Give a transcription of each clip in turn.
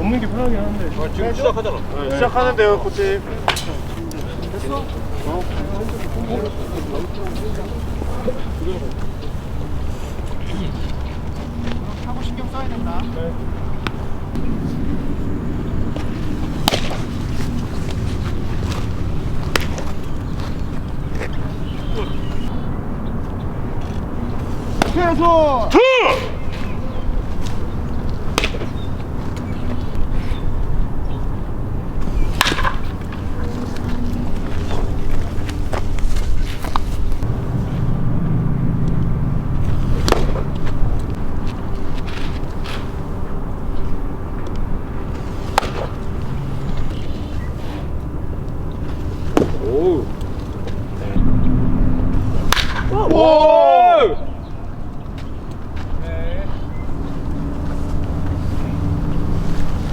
없는 게 편하긴 한데. 지금 시작하잖아. 시작하는데요, 코치. 하고 신경 써야 된다. 최소 오.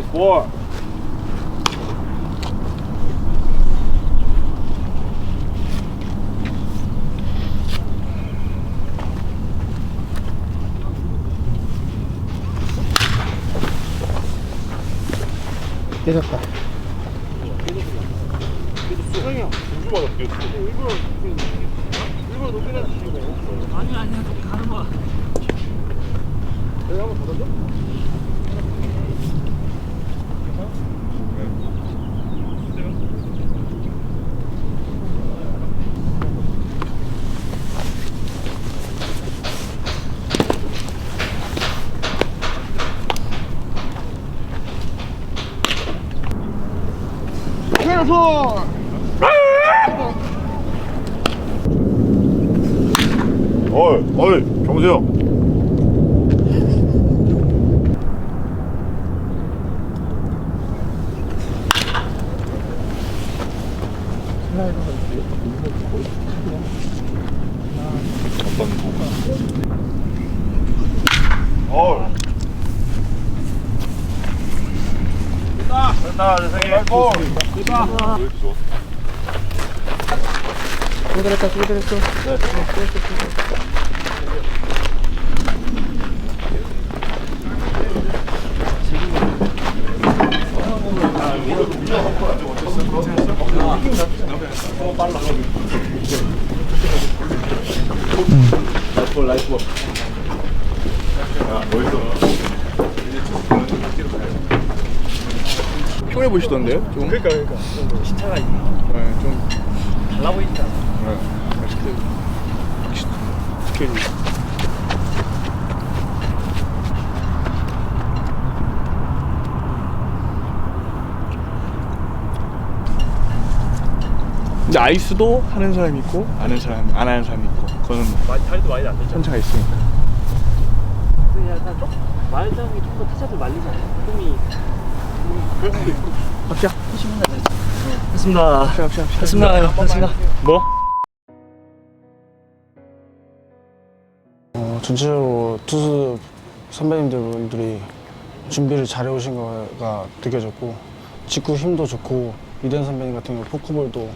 니야? 재성아. 재성이 봐. 볼, 나이스 볼. 깨졌다. 아니, 아니야. 가르마. 최소 어이, 어이, 경수형. 어이. 됐다, 됐다, 재성이. 볼. 수고들했다, 수고들했어. 피곤해 보이시던데요? 좀. 그러니까, 그러니까. 신차가 네, 좀. 달라 않아? 네. 스케일이. 근데 아이스도 하는 사람이 있고 아는 사람 안 하는 사람이 있고 그거는 뭐 많이, 다리도 많이 안 되잖아. 편차가 있으니까 근데 약간 좀, 말하자는 게좀더 타자들 말리잖아. 힘이. 합시다 했습니다. 합시다 했습니다. 했습니다. 뭐? 어, 전체적으로 투수 선배님들분들이 준비를 잘해 오신 거가 느껴졌고 직구 힘도 좋고 이대 선배님 같은 경우 포크볼도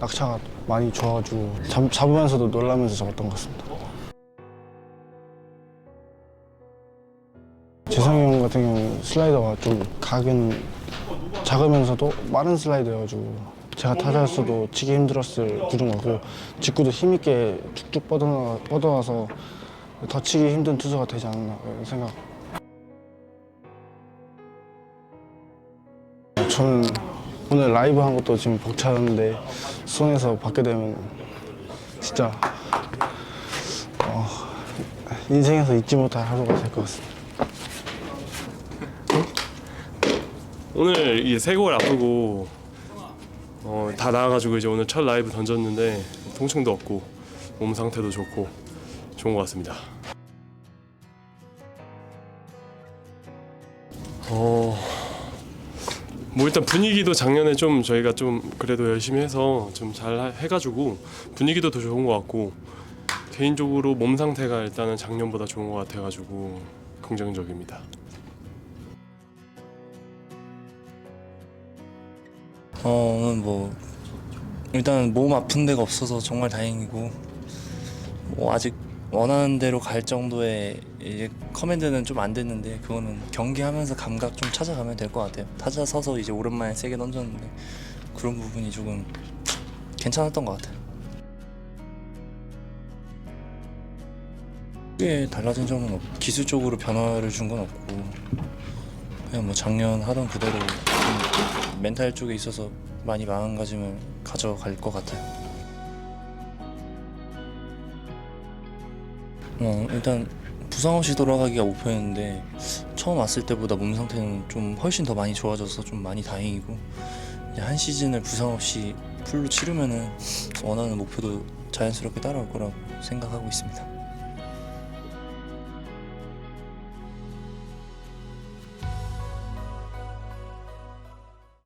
낙차가 많이 좋아가지고 잡, 잡으면서도 놀라면서 잡았던 것 같습니다. 같은 경우 슬라이더가 좀 각은 작으면서도 빠른 슬라이더여가지고 제가 타자였어도 치기 힘들었을 구종하고 직구도 힘있게 쭉쭉 뻗어나, 뻗어와서 더 치기 힘든 투수가 되지 않나 생각. 저는 오늘 라이브 한 것도 지금 벅차는데 수원에서 받게 되면 진짜 어, 인생에서 잊지 못할 하루가 될 것 같습니다. 오늘 이세 골 앞두고 어, 다 나와가지고 이제 오늘 첫 라이브 던졌는데 통증도 없고 몸 상태도 좋고 좋은 것 같습니다. 어, 뭐 일단 분위기도 작년에 좀 저희가 좀 그래도 열심히 해서 좀 잘 해가지고 분위기도 더 좋은 것 같고 개인적으로 몸 상태가 일단은 작년보다 좋은 것 같아가지고 긍정적입니다. 어, 오늘 뭐 일단 몸 아픈 데가 없어서 정말 다행이고 뭐 아직 원하는 대로 갈 정도의 이제 커맨드는 좀 안 됐는데 그거는 경기하면서 감각 좀 찾아가면 될 것 같아요. 타자 서서 이제 오랜만에 세게 던졌는데 그런 부분이 조금 괜찮았던 것 같아요. 크게 달라진 점은 없, 기술적으로 변화를 준 건 없고 그냥 뭐 작년 하던 그대로 좀 멘탈 쪽에 있어서 많이 마음가짐을 가져갈 것 같아요. 어, 일단 부상 없이 돌아가기가 목표였는데 처음 왔을 때보다 몸 상태는 좀 훨씬 더 많이 좋아져서 좀 많이 다행이고 한 시즌을 부상 없이 풀로 치르면은 원하는 목표도 자연스럽게 따라올 거라고 생각하고 있습니다.